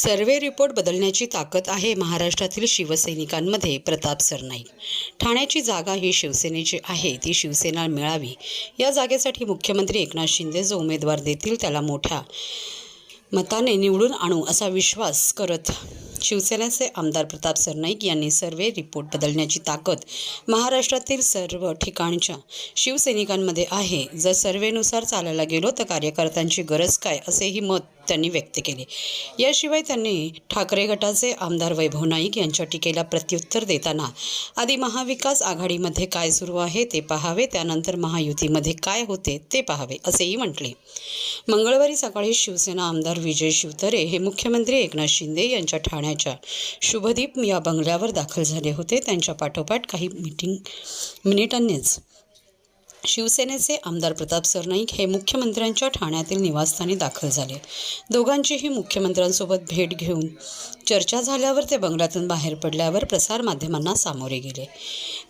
Survey report बदलण्याची ताकद आहे महाराष्ट्रातील शिवसैनिकांमध्ये प्रताप सरनाईक. ठाण्याची जागा ही शिवसेनेची आहे ती शिवसेना मिळावी. या जागेसाठी मुख्यमंत्री एकनाथ शिंदे जो उमेदवार देतील त्याला मोठ्या मताने निवडून आणू असा विश्वास करत शिवसेनेचे आमदार प्रताप सरनाईक यांनी सर्वे रिपोर्ट बदलण्याची ताकद महाराष्ट्रातील सर्व ठिकाणच्या शिवसैनिकांमध्ये आहे. जर सर्वेनुसार चालायला गेलो तर कार्यकर्त्यांची गरज काय असेही मत त्यांनी व्यक्त केले. याशिवाय त्यांनी ठाकरे गटाचे आमदार वैभव नाईक यांच्या टीकेला प्रत्युत्तर देताना आधी महाविकास आघाडीमध्ये काय सुरू आहे ते पाहावे त्यानंतर महायुतीमध्ये काय होते ते पाहावे असेही म्हटले. मंगळवारी सकाळी शिवसेना आमदार विजय शिवतरे हे मुख्यमंत्री एकनाथ शिंदे यांच्या महिन्याच्या शुभदीप या बंगल्यावर दाखल झाले होते. त्यांच्या पाठोपाठ काही मिटिंग मिनिटांनीच शिवसेनेचे आमदार प्रताप सरनाईक हे मुख्यमंत्र्यांच्या ठाण्यातील निवासस्थानी दाखल झाले. दोघांचीही मुख्यमंत्र्यांसोबत भेट घेऊन चर्चा झाल्यावर ते बंगल्यातून बाहेर पडल्यावर प्रसारमाध्यमांना सामोरे गेले.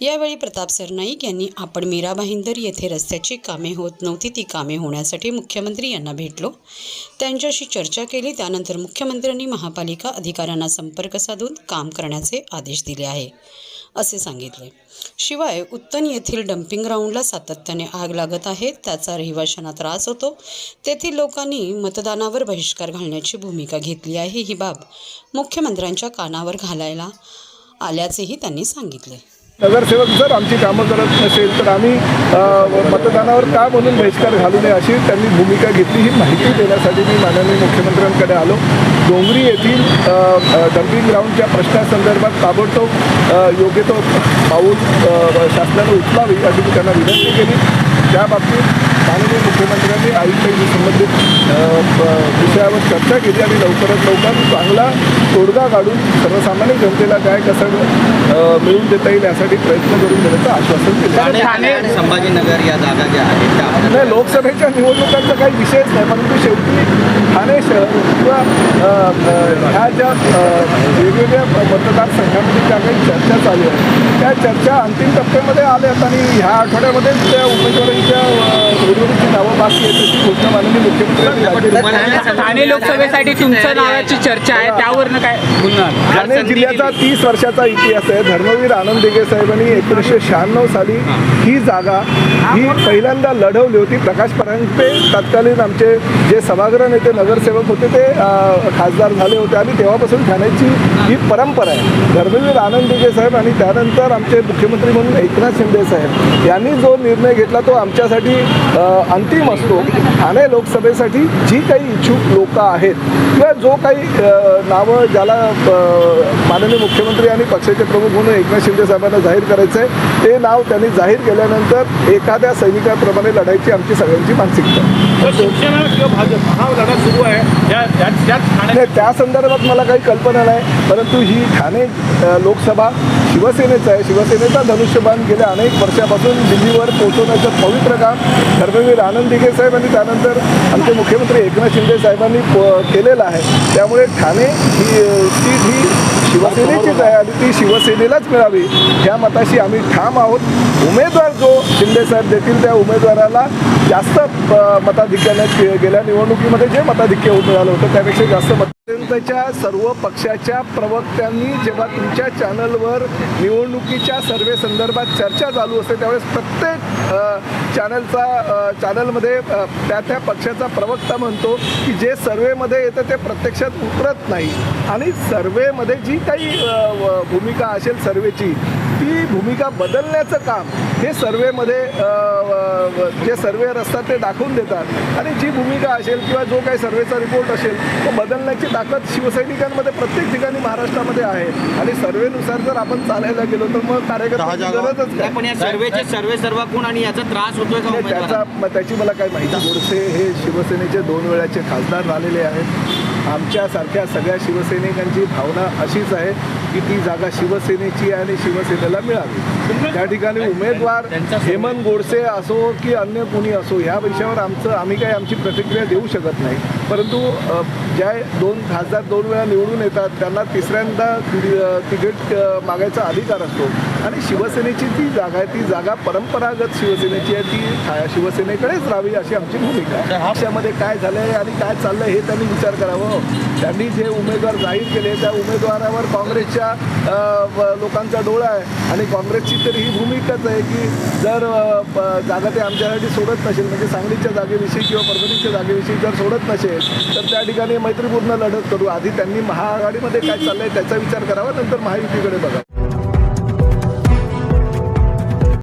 यावेळी प्रताप सरनाईक यांनी आपण मीरा भाईंदर येथे रस्त्याची कामे होत नव्हती ती कामे होण्यासाठी मुख्यमंत्री यांना भेटलो. त्यांच्याशी चर्चा केली त्यानंतर मुख्यमंत्र्यांनी महापालिका अधिकाऱ्यांना संपर्क साधून काम करण्याचे आदेश दिले आहे. असे सांगितले. शिवाय उत्तन येथील डम्पिंग ग्राउंडला सातत्याने आग लागत आहे त्याचा रहिवाशांना त्रास होतो. तेथील लोकांनी मतदानावर बहिष्कार घालण्याची भूमिका घेतली आहे ही बाब मुख्यमंत्र्यांच्या कानावर घालायला आल्याचेही त्यांनी सांगितले. नगरसेवक जर आमची कामं करत नसेल तर आम्ही मतदानावर का म्हणून बहिष्कार घालू नये अशी त्यांनी भूमिका घेतली ही माहिती देण्यासाठी मी माननीय मुख्यमंत्र्यांकडे आलो. डोंगरी येथील डम्पिंग ग्राउंडच्या प्रश्नासंदर्भात ताबडतोब योग्य तो पाऊल शासनाने उचलावी अशी मी त्यांना विनंती केली. त्या बाबतीत माननीय मुख्यमंत्र्यांनी आयुक्तांशी संबंधित विषयावर चर्चा केली आणि लवकरात लवकर चांगला तोडगा काढून सर्वसामान्य जनतेला काय कसं अ, मिळवून देता येईल यासाठी प्रयत्न करून देण्याचं आश्वासन केलं संभाजीनगर या जागा ज्या आहेत नाही लोकसभेच्या निवडणुकांचा काही विषयच नाही परंतु शेवटी ठाणे शहर किंवा ह्या ज्या वेगवेगळ्या मतदारसंघामध्ये ज्या काही चर्चा चालू आहे त्या चर्चा अंतिम टप्प्यामध्ये आल्यात आणि ह्या आठवड्यामध्ये त्या उमेदवारांच्या अ, उर्वरितची नावं बाकी आहेत त्याची घोषणा माननीय मुख्यमंत्र्यांनी राज्य ठाणे- लोकसभेसाठी तुमचं नावाची चर्चा आहे. त्यावरनं काय ठाणे जिल्ह्याचा तीस वर्षाचा इतिहास आहे. धर्मवीर आनंद दिघे साहेबांनी एकोणीसशे शहाण्णव साली ही. जागा ही पहिल्यांदा लढवली होती. प्रकाश परांजपे तत्कालीन आमचे जे सभागृह नेते नगरसेवक होते ते खासदार झाले होते. आणि तेव्हापासून ठाण्याची ही परंपरा आहे. धर्मवीर आनंद दिघे साहेब आणि त्यानंतर आमचे मुख्यमंत्री म्हणून एकनाथ शिंदे साहेब यांनी जो निर्णय घेतला तो आमच्यासाठी अंतिम असतो. ठाणे लोकसभेसाठी जी काही इच्छुक लोक आहेत किंवा जो काही नावं ज्याला माननीय मुख्यमंत्री आणि पक्षाचे प्रमुख म्हणून एकनाथ शिंदे साहेबांना जाहीर करायचं आहे ते नाव त्यांनी जाहीर केल्यानंतर एखाद्या सैनिकाप्रमाणे लढायची आमची सगळ्यांची मानसिकता. त्या संदर्भात मला काही कल्पना नाही परंतु ही ठाणे लोकसभा शिवसेनेचं आहे. शिवसेनेचा धनुष्यबाण गेल्या अनेक वर्षापासून दिल्लीवर पोहोचवण्याचं पवित्र काम धर्मवीर आनंद दिघे साहेब आणि त्यानंतर आमचे मुख्यमंत्री एकनाथ शिंदे साहेबांनी प- केलेलं आहे. त्यामुळे ठाणे ही सीट ही शिवसेनेचीच आहे आणि ती शिवसेनेलाच मिळावी. ह्या मताशी आम्ही ठाम आहोत. उमेदवार जो शिंदे साहेब देतील त्या उमेदवाराला जास्त मताधिक्याने गेल्या निवडणुकीमध्ये जे मताधिक्य मिळालं होतं त्यापेक्षा जास्त मत त्याच्या सर्व पक्षाच्या प्रवक्त्यांनी जेव्हा तुमच्या चॅनलवर निवडणुकीच्या सर्वे संदर्भात चर्चा चालू असते त्यावेळेस प्रत्येक चॅनलचा चॅनलमध्ये त्या त्या पक्षाचा प्रवक्ता म्हणतो की जे सर्वेमध्ये येतं ते प्रत्यक्षात उतरत नाही. आणि सर्वेमध्ये जी काही भूमिका असेल सर्वेची ती भूमिका बदलण्याचं काम हे सर्वेमध्ये जे सर्वेअर असतात ते दाखवून देतात. आणि जी भूमिका असेल किंवा जो काही सर्वेचा रिपोर्ट असेल तो बदलण्याची ताकद शिवसैनिकांमध्ये प्रत्येक ठिकाणी महाराष्ट्रामध्ये आहे. आणि सर्वेनुसार जर आपण चालायला गेलो तर मग कार्यकर्त्यांची गरजच काय? पण या सर्वेचे सर्वे सर्व कोण आणि याचा त्रास होतोय का नाही, त्याचा त्याची मला काही माहिती गोडसे हे शिवसेनेचे दोन वेळाचे खासदार झालेले आहेत. आमच्यासारख्या सगळ्या शिवसैनिकांची भावना अशीच आहे की ती जागा शिवसेनेची आहे आणि शिवसेनेला मिळावी. त्या ठिकाणी उमेदवार हेमंत गोडसे असो की अन्य कोणी असो ह्या विषयावर आमचं आम्ही काही आमची प्रतिक्रिया देऊ शकत नाही. परंतु ज्या दोन खासदार दोन वेळा निवडून येतात त्यांना तिसऱ्यांदा तिकीट मागायचा अधिकार असतो. आणि शिवसेनेची ती जागा आहे ती जागा परंपरागत शिवसेनेची आहे ती शिवसेनेकडेच राहावी अशी आमची भूमिका आहे. पक्षामध्ये काय झालंय आणि काय चाललंय हे त्यांनी विचार करावं. त्यांनी जे उमेदवार जाहीर केले त्या उमेदवारावर काँग्रेसच्या लोकांचा डोळा आहे. आणि काँग्रेसची तर ही भूमिकाच आहे की जर जागा ते आमच्यासाठी सोडत नसेल म्हणजे सांगलीच्या जागेविषयी किंवा परभणीच्या जागेविषयी जर सोडत नसेल तर त्या ठिकाणी मैत्रीपूर्ण लढत करू. आधी त्यांनी महाआघाडीमध्ये काय चाललंय त्याचा विचार करावा नंतर महायुतीकडे बघा.